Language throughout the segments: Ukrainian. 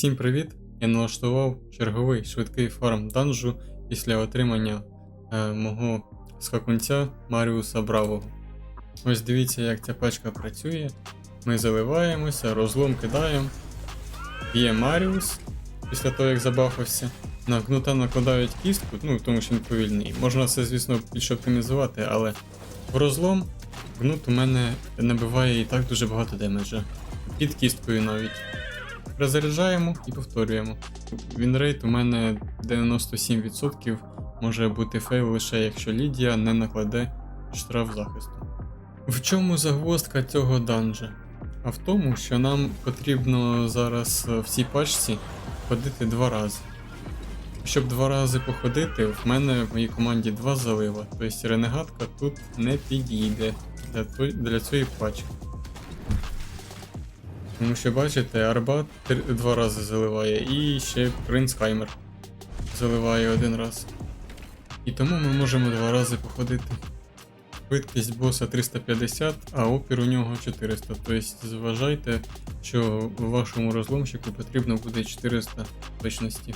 Всім привіт! Я налаштував черговий швидкий фарм данжу після отримання е, мого скакунця Маріуса Бравого. Ось дивіться, як ця пачка працює. Ми заливаємося, розлом кидаємо. Є Маріус після того, як забафався. На гнута накладають кістку, ну тому що він повільний. Можна це, звісно, більше оптимізувати, але в розлом гнут у мене набиває і так дуже багато демеджа. Під кісткою навіть. Розряджаємо і повторюємо. Вінрейт у мене 97% може бути фейл лише якщо Лідія не накладе штраф захисту. В чому загвоздка цього данжа? А в тому, що нам потрібно зараз е, в цій пачці ходити два рази. Щоб два рази походити, в мене в моїй команді два залива, тобто ренегатка тут не підійде для, для цієї пачки. Тому що бачите, Арбат два рази заливає, і ще Принц Каймер заливає один раз. І тому ми можемо два рази походити. Швидкість боса 350, а опір у нього 400. Тобто зважайте, що вашому розломщику потрібно буде 400 точності.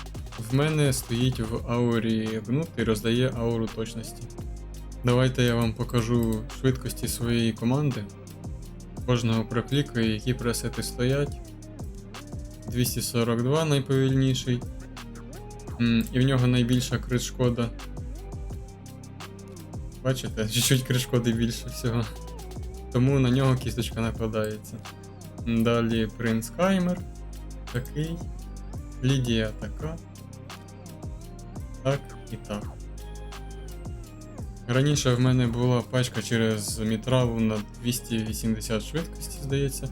В мене стоїть в аурі гнут і роздає ауру точності. Давайте я вам покажу швидкості своєї команди кожного проклікаю, які пресети стоять. 242 найповільніший. І в нього найбільша крит шкода. Бачите, чуть-чуть крит більше всього. Тому на нього кісточка накладається. Далі Принц Каймер. Такий. Лідія така. Так і так. Раніше в мене була пачка через мітралу на 280 швидкості, здається.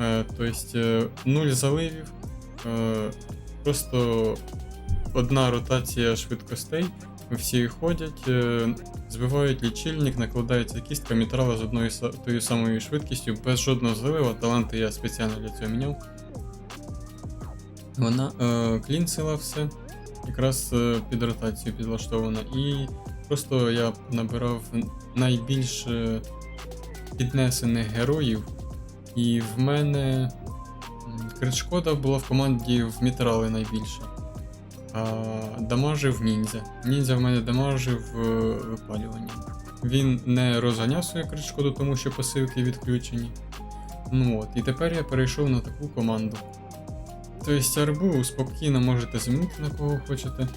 Е, тобто 0 заливів. Е, просто одна ротація швидкостей. Всі ходять, е, збивають лічильник, накладається кістка мітрала з одною тою самою швидкістю, без жодного залива. Таланти я спеціально для цього міняв. Вона е, клінсила все, якраз е, під ротацію підлаштована. І Просто я набирав найбільш піднесених героїв, і в мене м, була в команді в Мітрали найбільша. А дамажив ніндзя. Ніндзя в мене дамажив е, випалюванням. Він не розганяв свою крит-шкоду, тому що пасивки відключені. Ну от, і тепер я перейшов на таку команду. Тобто арбу спокійно можете замінити на кого хочете.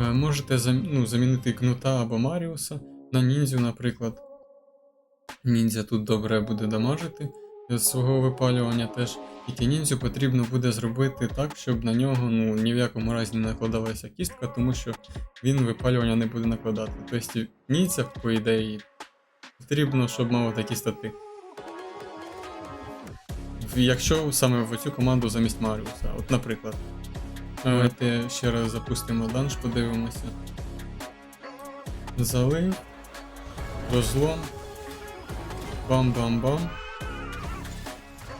Е, Можете зам- ну, замінити кнута або Маріуса на ніндзю, наприклад. Ніндзя тут добре буде дамажити з свого випалювання теж. Тільки ніндзю потрібно буде зробити так, щоб на нього ну, ні в якому разі не накладалася кістка, тому що він випалювання не буде накладати. Тобто ніндзя, по ідеї, потрібно, щоб мав такі стати. Якщо саме в цю команду замість Маріуса, от наприклад. Давайте ще раз запустимо данж, подивимося. Залив. Розлом. Бам-бам-бам.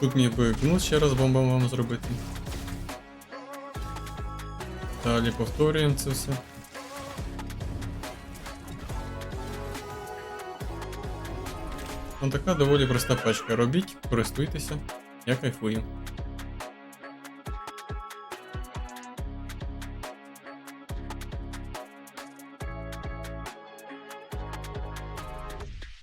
Тут міг би гнут ще раз бам-бам-бам зробити. Далі повторюємо це все. Ну така доволі проста пачка. Робіть, користуйтеся, я кайфую.